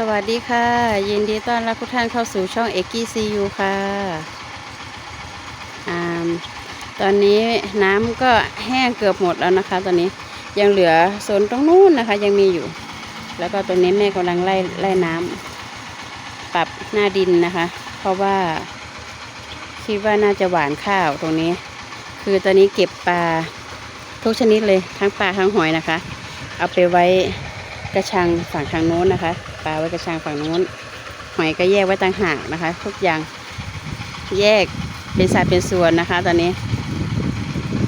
สวัสดีค่ะ ยินดีต้อนรับทุกท่านเข้าสู่ช่องเอกกี้ซียูค่ะอตอนนี้น้ำก็แห้งเกือบหมดแล้วนะคะ ตอนนี้ยังเหลือโซนตรงนู้นนะคะ ยังมีอยู่ แล้วก็ตรงนี้แม่กำลังไล่ไล่น้ำปรับหน้าดินนะคะ เพราะว่าคิดว่าน่าจะหวานข้าวตรงนี้ คือตอนนี้เก็บปลาทุกชนิดเลยทั้งปลาทั้งหอยนะคะ เอาไปไว้กระชังฝั่งทางโน้นนะคะ ปลาไว้กระชังฝั่งโน้นหอยก็แยกไว้ต่างหากนะคะ ทุกอย่างแยกเป็นสัดเป็นส่วนนะคะ ตอนนี้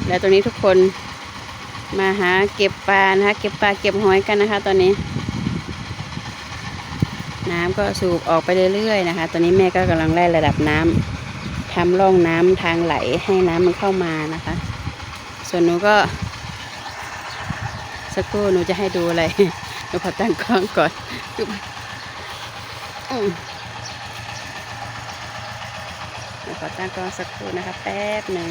แล้วตรงนี้ทุกคนมาหาเก็บปลานะคะ เก็บปลาเก็บหอยกันนะคะ ตอนนี้ น้ำก็สูบออกไปเรื่อยๆนะคะ ตอนนี้แม่ก็กำลังไล่ระดับน้ำทำร่องน้ำทางไหลให้น้ำมันเข้ามานะคะ ส่วนหนูก็สักครู่หนูจะให้ดูอะไรหนูขอตั้งกล้องก่อนอึ๊บ ขอตั้งกองสักครู่นะคะ แป๊บหนึ่ง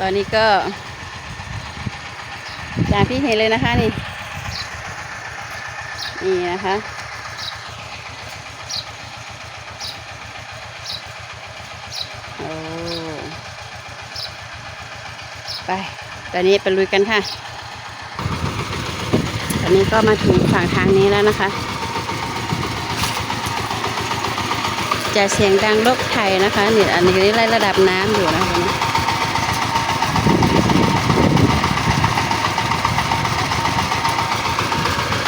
ตอนนี้ก็ อย่างที่เห็นเลยนะคะนี่ นี่นะคะ ไป ตอนนี้ไปลุยกันค่ะ ตอนนี้ก็มาถึงฝั่งทางนี้แล้วนะคะ จะเสียงดังรบไทยนะคะนี่อันนี้ไล่ระดับน้ำอยู่นะคะนนี้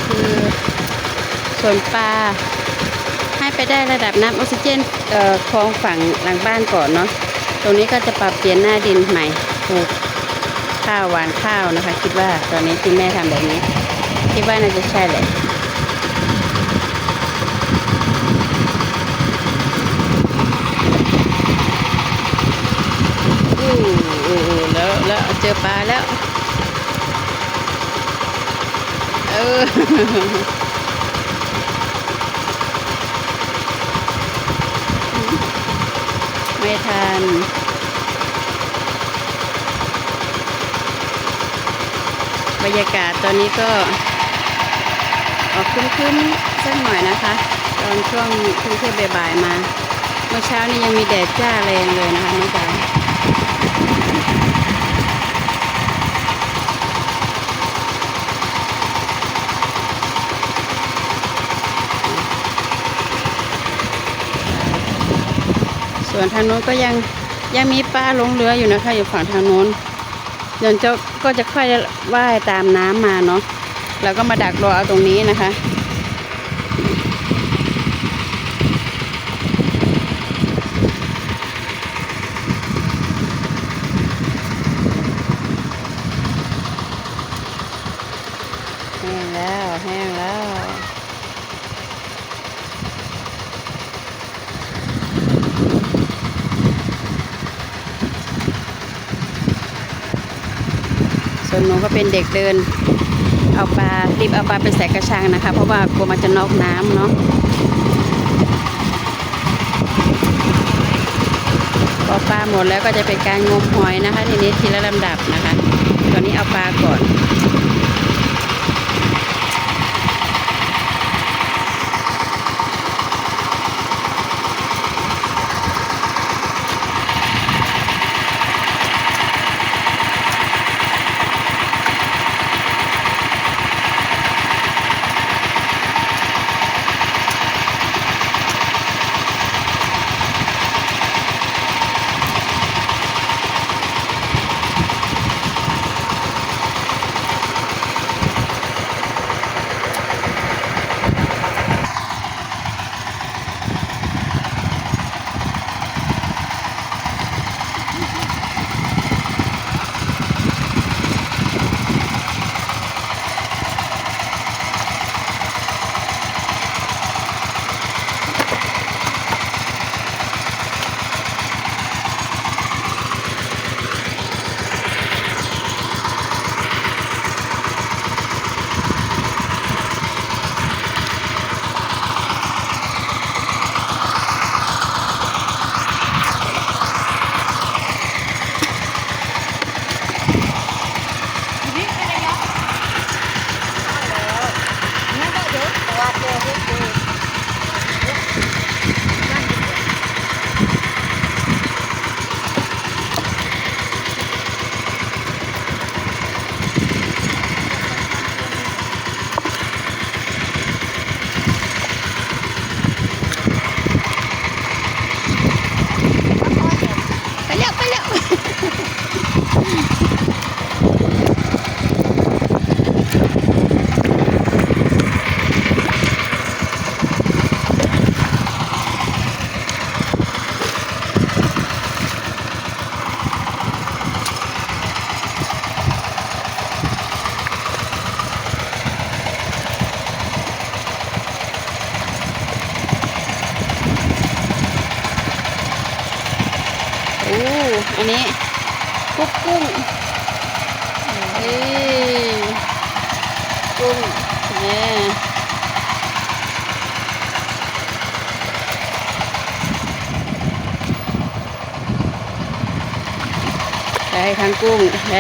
คือส่วนปลาให้ไปได้ระดับน้ำออกซิเจนคลองฝั่งหลังบ้านก่อนเนาะตรงนี้ก็จะปรับเปลี่ยนหน้าดินใหม่ปลูก ข้าวหวานข้าวนะคะ คิดว่าตอนนี้ที่แม่ทำแบบนี้ คิดว่าน่าจะใช่แหละอู้อู้อู้แล้วแล้วเจอปลาแล้ว เออไม่ทัน บรรยากาศตอนนี้ก็ ออกคึ้มๆสักหน่อยนะคะ ตอนช่วงเที่ยงบ่ายๆมา เมื่อเช้านี้ยังมีแดดจ้าแรงเลยนะคะเมื่อเช้าส่วนทางโน้นก็ยังยังมีปลาหลงเหลืออยู่นะคะ อยู่ฝั่งทางโน้นเดี๋ยวเจ้า ก็จะค่อยว่ายตามน้ำมาเนาะแล้วก็มาดักรอเอาตรงนี้นะคะ แห้งแล้วแห้งแล้ว ส่วนหนูก็ เป็นเด็กเดิน เอาปลารีบเอาปลาไปแสกกระชังนะคะ เพราะว่ากลัวมันจะนอกน้ำเนาะพอปลาหมดแล้วก็จะเป็นการงมหอยนะคะ ทีนี้ทีละลำดับนะคะ ตอนนี้เอาปลาก่อน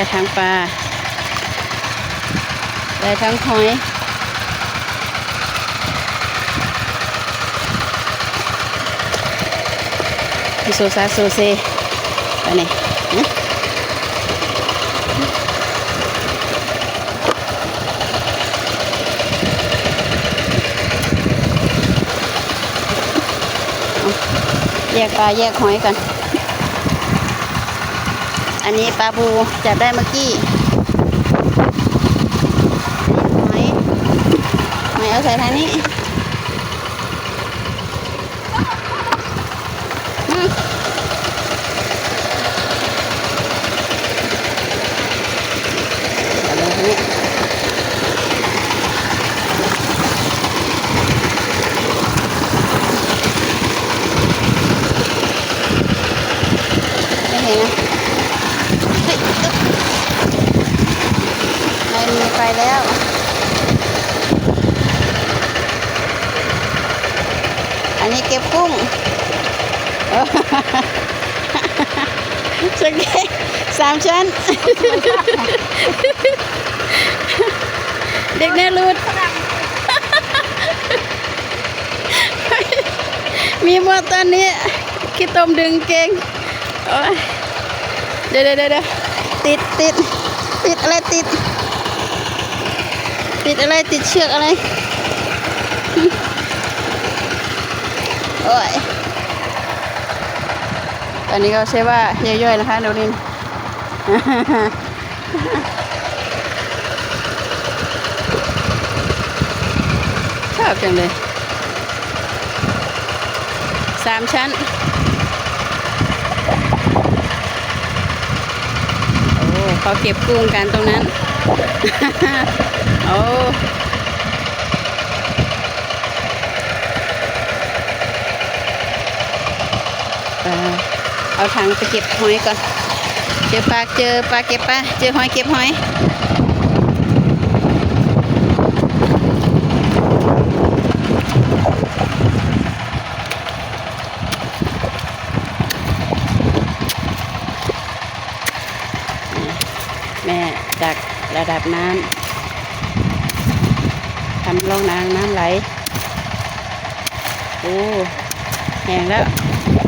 ได้ทั้งปลา ได้ทั้งหอย โซซาโซเซไปไหนนะเอาแยกปลาแยกหอยกัน อันนี้ปลาบูจับได้เมื่อกี้หอยหอยเอาใส่ทางนี้อืม อะไรเนี่ยไม่เห็นนะเฮ้ยอึ๊บ ไม่มีไฟแล้ว อันนี้เก็บกุ้งโอ้สเก็ตสามชั้น เด็กแน่รูด มีหมดตอนนี้ขี้ตมดึงเก่งโอ้ยเดี๋ยวเดี๋ยวเดี๋ยวติดติดติดอะไรติด ติดอะไรติดเชือกอะไร โอ้ยตอนนี้ก็ใช่ว่าย่อยๆนะคะเดี๋ยวนี้ชอบจังเลยสามชั้นโอ้เขาเก็บกุ้งกันตรงนั้น โอ้เออเอาถังไปเก็บหอยก่อน เจอปลาเจอปลาเก็บปลาเจอหอยเก็บหอยแม่จากระดับน้ำ ทำร่องน้ำน้ำไหล โอ้แห้งแล้ว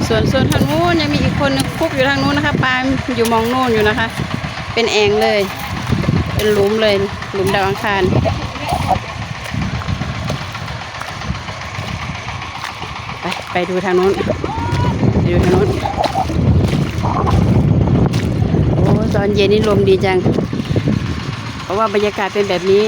ส่วนส่วนทางนู้นยังมีอีกคนนึงคุกอยู่ทางนู้นนะคะปลาอยู่มองโน่นอยู่นะคะ เป็นแองเลย เป็นหลุมเลยหลุมดาวอังคารไปไปดูทางนู้นไปดูทางนู้นโอ้ตอนเย็นนี่ลมดีจัง เพราะว่าบรรยากาศเป็นแบบนี้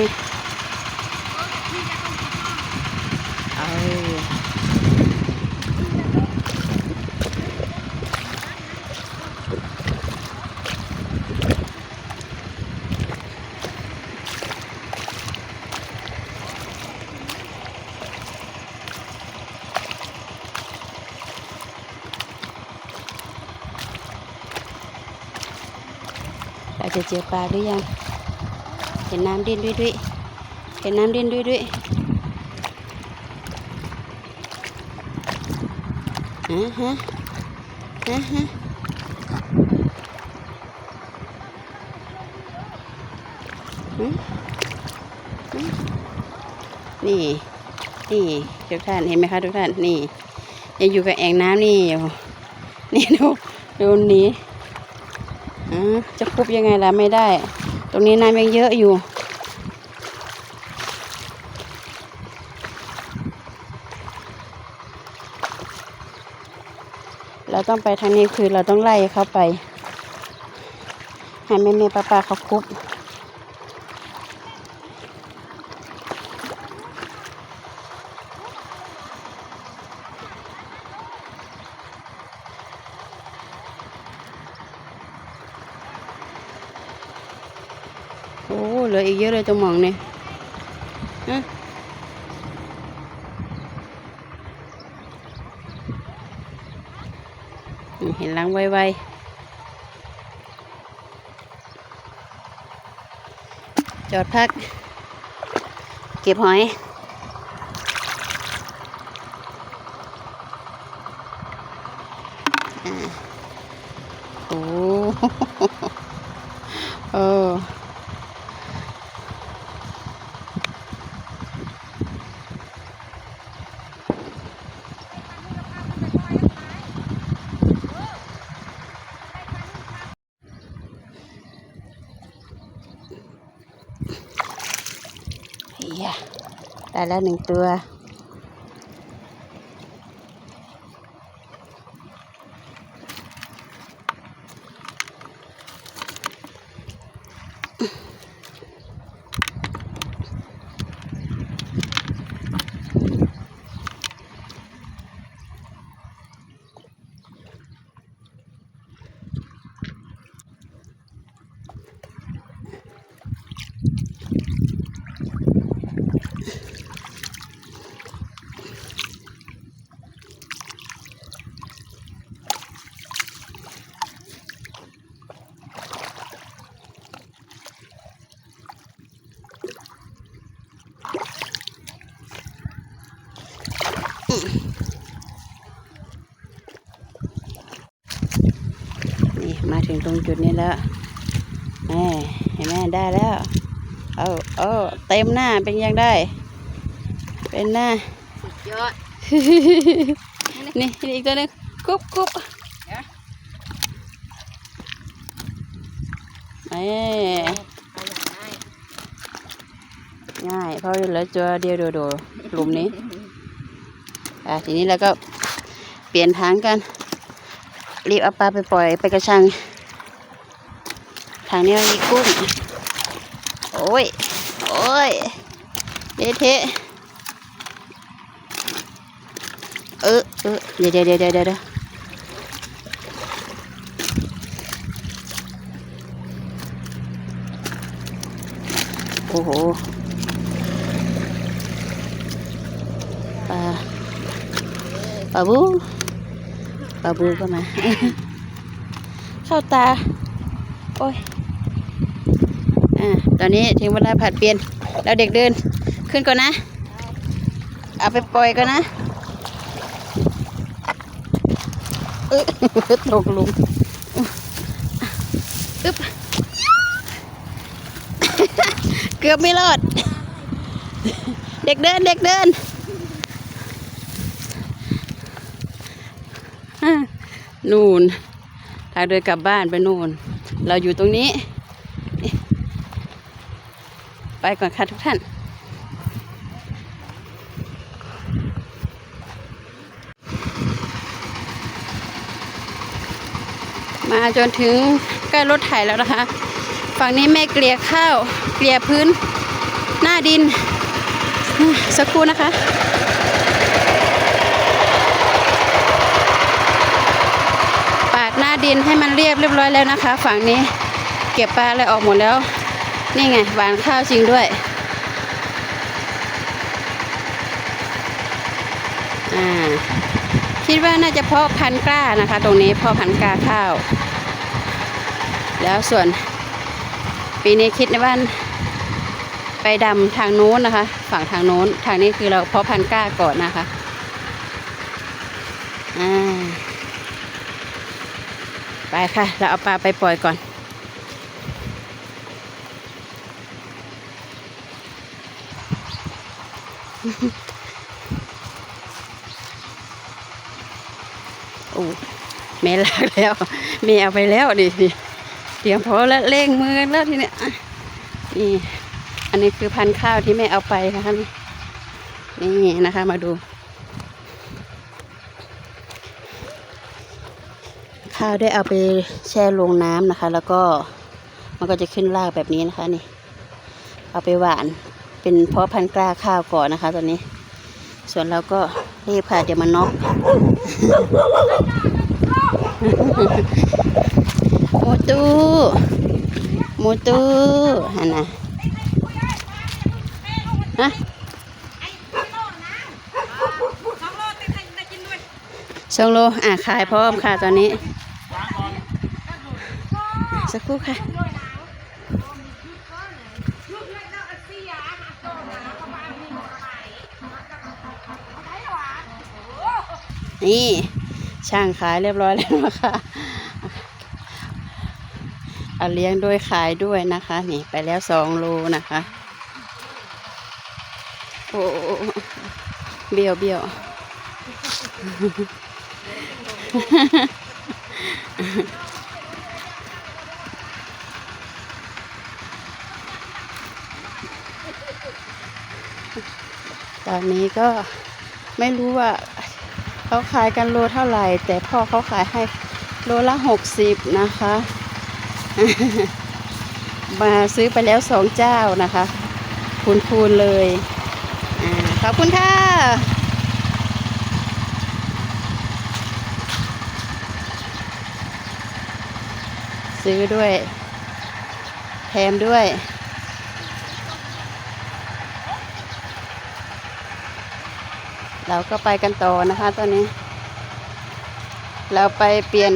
เอา อปลาหรือยัง เห็นน้ำดินด้วยด้วยเห็นน้ำดินด้วยด้วยฮะฮะฮะฮะนี่ นี่ทุกท่านเห็นไหมคะทุกท่านนี่ยังอยู่กับแอ่งน้ำนี่อยู่นี่ดูดูนี้ จะคุบยังไงล่ะไม่ได้ ตรงนี้น้ำยังเยอะอยู่ เราต้องไปทางนี้คือเราต้องไล่เข้าไป ให้แม่แม่ป้าป้าเขาคุบ โอ้ เยอะเลยตรงหมองเนี่ยฮะเห็นล้างไวๆจอดพัก เก็บหอย อ่าโอ้ เออ เฮียได้ แล้วหนึ่งตัว นี่มา ถึงตรงจุดนี้แล้วแม่เห็นไหมได้แล้ว เอาเอาเต็มหน้าเป็นยังได้ เป็นหน้าสุดยอด นี่นี่อีกตัวหนึงกุ๊บกุ๊บเดี๋ยวเอ้เอาอย่างง่ายง่ายเพราะเหลือตัวเดียวโดโดหลุมนี้อะทีนี้เราก็เปลี่ยนทางกัน รีบเอาปลาไปปล่อยไปกระชังทางนี้มีกุ้ง โอ้ย โอ้ยเละเทเออเออเดี๋ยวเดี๋ยวเดี๋ยวเดี๋ยวเดี๋ยวโอ้โหปลาปลาบูปลาบูก็มา เข้าตา โอ้ย อ่าตอนนี้ถึงเวลาผัดเปลี่ยนแล้วเด็กเดินขึ้นก่อนนะ เอาไปปล่อยก่อนนะเออตกหลุมอึ๊บเกือบไม่รอด เด็กเดินเด็กเดินนู่นทางเดินกลับบ้านไปนู่น เราอยู่ตรงนี้ ไปก่อนค่ะทุกท่าน มาจนถึงใกล้รถไถแล้วนะคะ ฝั่งนี้แม่เกลี่ยข้าว เกลี่ยพื้น หน้าดิน สักครู่นะคะปาดหน้าดินให้มันเรียบเรียบร้อยแล้วนะคะ ฝั่งนี้เก็บปลาอะไรออกหมดแล้ว นี่ไงหวานข้าวจริงด้วย อ่า คิดว่าน่าจะเพาะพันกล้านะคะ ตรงนี้เพาะพันกล้าข้าว แล้วส่วนปีนี้คิดในว่าไปดำทางโน้นนะคะ ฝั่งทางโน้น ทางนี้คือเราเพาะพันกล้าก่อนนะคะ อ่า ไปค่ะ เราเอาปลาไปปล่อยก่อน โอ้แม่ลากแล้วแม่เอาไปแล้วดิดิเตรียมพอแล้วเร่งมือแล้วทีเนี้ยนี่อันนี้คือพันธุ์ข้าวที่แม่เอาไปนะคะนี่นี่นะคะ มาดู ข้าวได้เอาไปแช่ลงน้ำนะคะ แล้วก็มันก็จะขึ้นรากแบบนี้นะคะนี่ เอาไปหวาน เป็นเพาะพันธุ์กล้าข้าวก่อนนะคะตอนนี้ ส่วนเราก็รีบค่ะเดี๋ยวมันน็อกหมูตูหมูตูฮันนะฮะสองโลอะขายพร้อมค่ะตอนนี้ สักครู่ค่ะ นี่ช่างขายเรียบร้อยแล้วนะคะเอาเลี้ยงด้วยขายด้วยนะคะ นี่ไปแล้วสองโลนะคะโอ้เบี้ยวเบี้ยวตอนนี้ก็ไม่รู้ว่า เขาขายกันโลเท่าไหร่ แต่พ่อเขาขายให้โลละหกสิบนะคะ มาซื้อไปแล้วสองเจ้านะคะ คูณคูณเลยอขอบคุณค่ะซื้อด้วย แถมด้วย เราก็ไปกันต่อนะคะตอนนี้ เราไปเปลี่ยน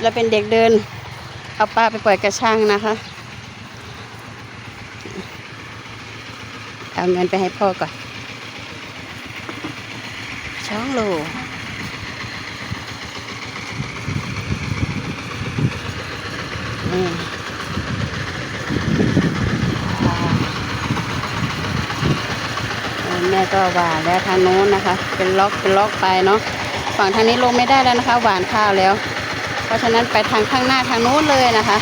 เราเป็นเด็กเดิน เอาป้าไปปล่อยกระช่างนะคะ เอาเงินไปให้พ่อก่อนช่องโลนี่เออแม่ ก็หวานแล้วทางโน้นนะคะ เป็นล็อกเป็นล็อกไปเนาะฝั่งทางนี้ลงไม่ได้แล้วนะคะ หวานข้าวแล้ว เพราะฉะนั้นไปทางข้างหน้าทางโน้นเลยนะคะ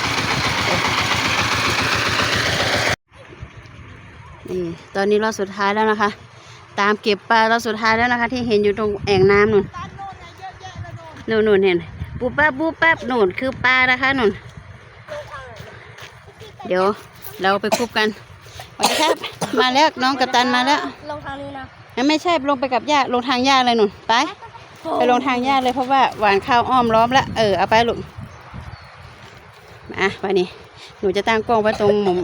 นี่ตอนนี้รอบสุดท้ายแล้วนะคะ ตามเก็บปลารอบสุดท้ายแล้วนะคะ ที่เห็นอยู่ตรงแอ่งน้ำนู่นนู่นนู่นเห็นปูป๊บปูป๊บนู่นคือปลานะคะนู่นเดี๋ยวเราไปคุบกัน วัสดีครับ มาแล้วน้องกัปตันมาแล้ว ลงทางนี้นะงั้นไม่ใช่ลงไปกับย่าลงทางย่าเลยหนุนไป ไปลงทางย่าเลยเพราะว่าหวานข้าวอ้อมล้อมแล้วเออเอาไปลูกมาไปนี่หนูจะตั้งกล้องไว้ตรงมุม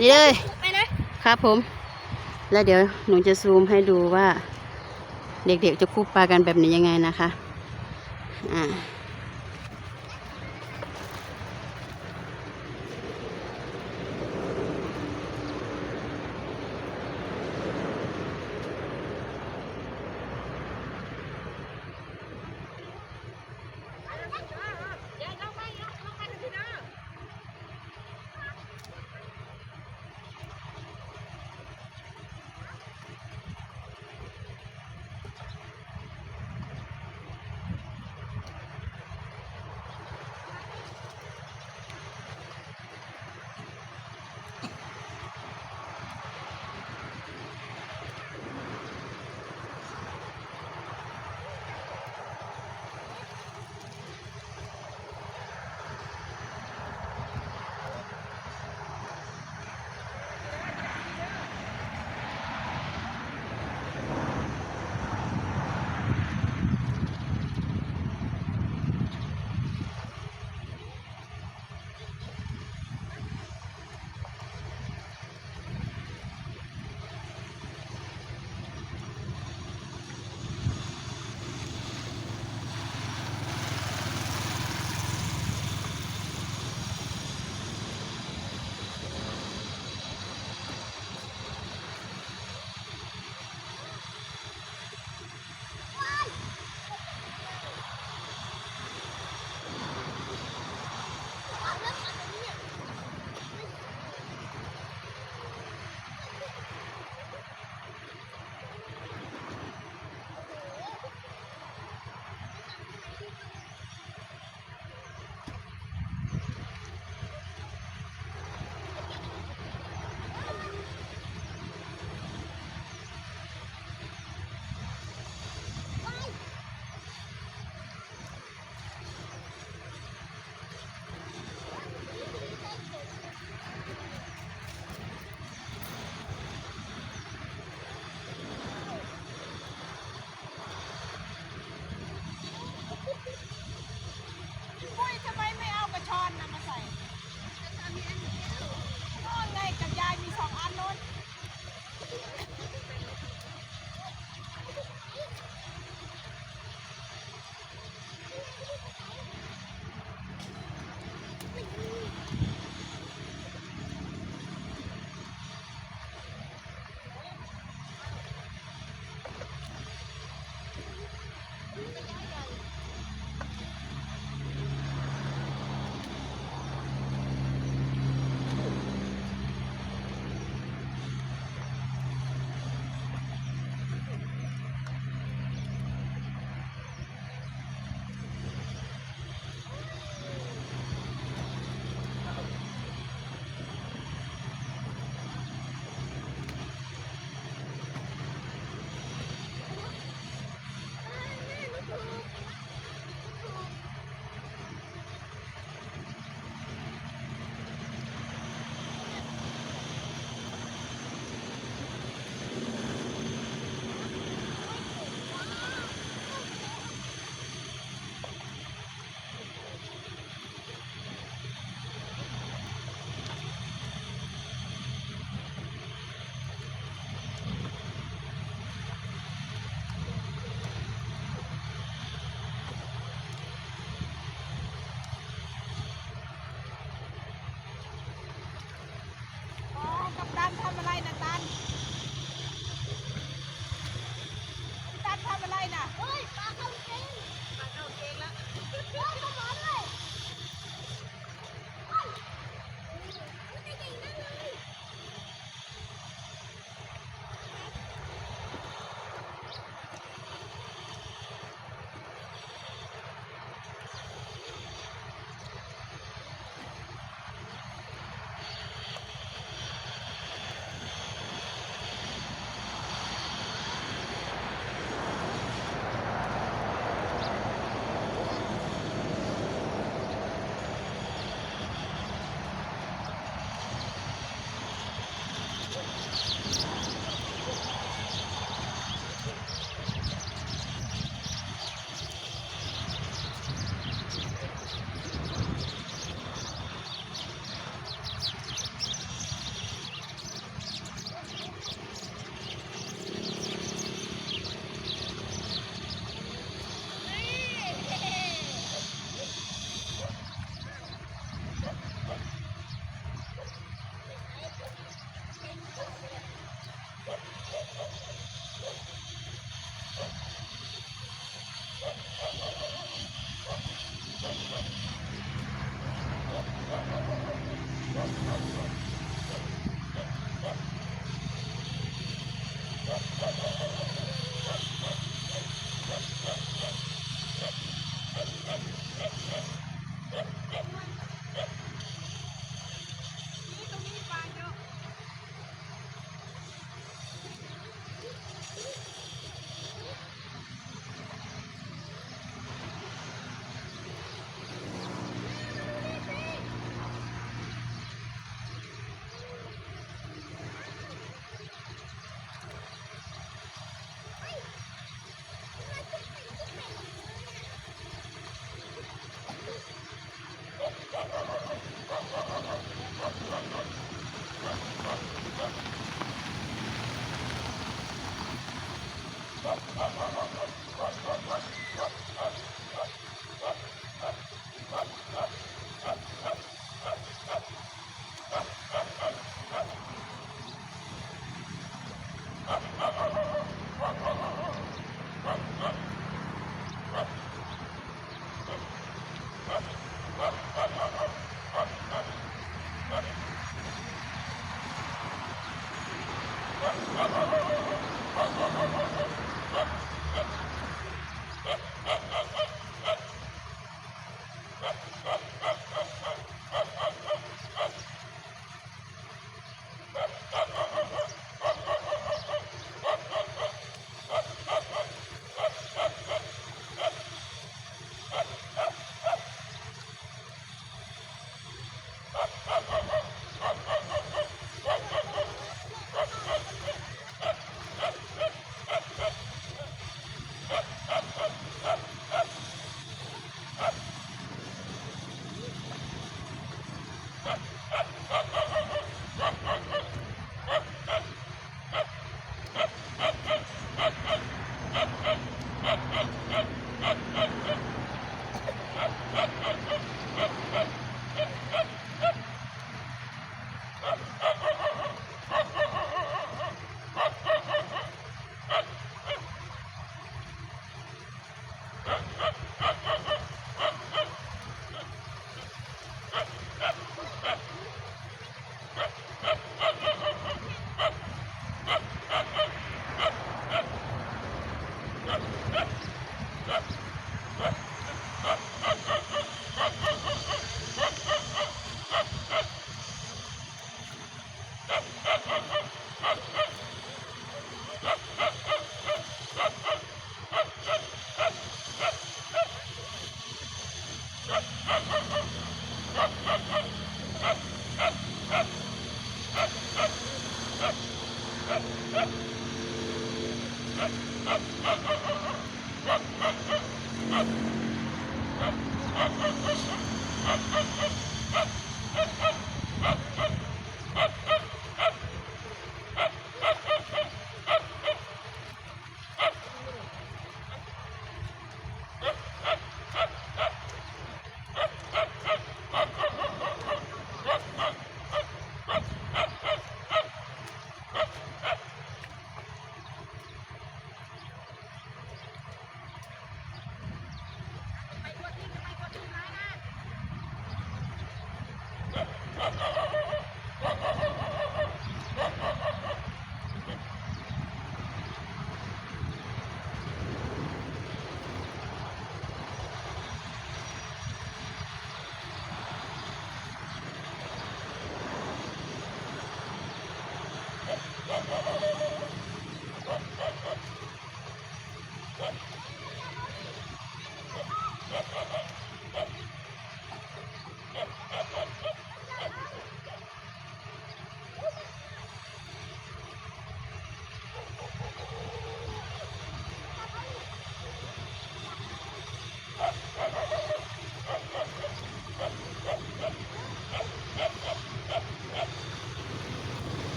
นี่เลยไปนะครับผม แล้วเดี๋ยวหนูจะซูมให้ดูว่า เด็กๆจะคูบปลากันแบบนี้ยังไงนะคะ อ่า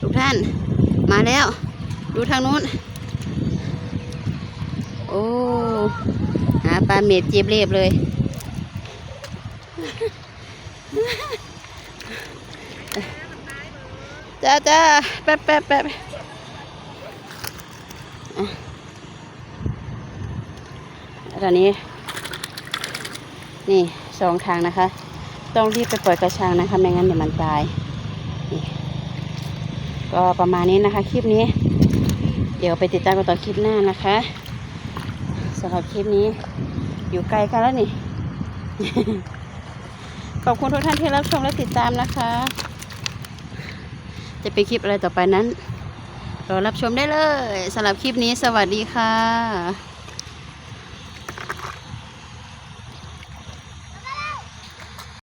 ทุกท่าน มาแล้ว ดูทางนู้น โอ้ หาปลาเม็ดเจี๊ยบเรียบเลย จ้าจ้าแป๊บแป๊บแป๊บอะตอนนี้ นี่สองทางนะคะ ต้องรีบไปปล่อยกระชังนะคะ ไม่งั้นเดี๋ยวมันตาย ก็ประมาณนี้นะคะ คลิปนี้ เดี๋ยวไปติดตามกันต่อคลิปหน้านะคะสำหรับคลิปนี้อยู่ไกลกันแล้วนี่ ขอบคุณทุกท่านที่รับชมและติดตามนะคะ จะเป็นคลิปอะไรต่อไปนั้นรอรับชมได้เลยสำหรับคลิปนี้สวัสดีค่ะ